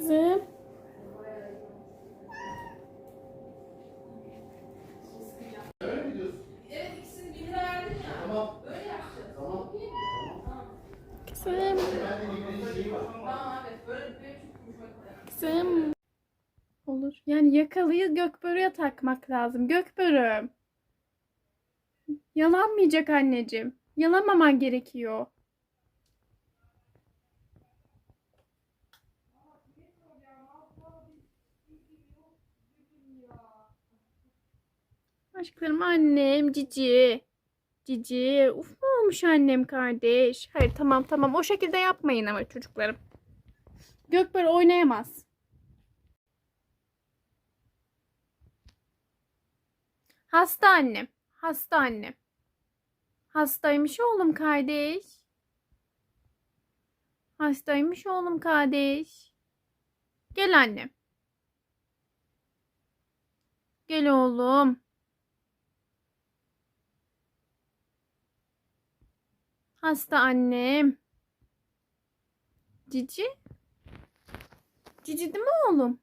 Kızım. Kızım. Kızım. Olur. Yani yakalıyı gökbörüye takmak lazım. Gökbörüm. Yalanmayacak anneciğim. Yalamaman gerekiyor. Aşklarım annem cici. Cici. Uf mu olmuş annem kardeş? Hayır tamam tamam o şekilde yapmayın ama çocuklarım. Gökbör oynayamaz. Hasta annem. Hasta annem. Hastaymış oğlum kardeş. Hastaymış oğlum kardeş. Gel annem. Gel oğlum. Hasta annem. Cici. Cici değil mi oğlum?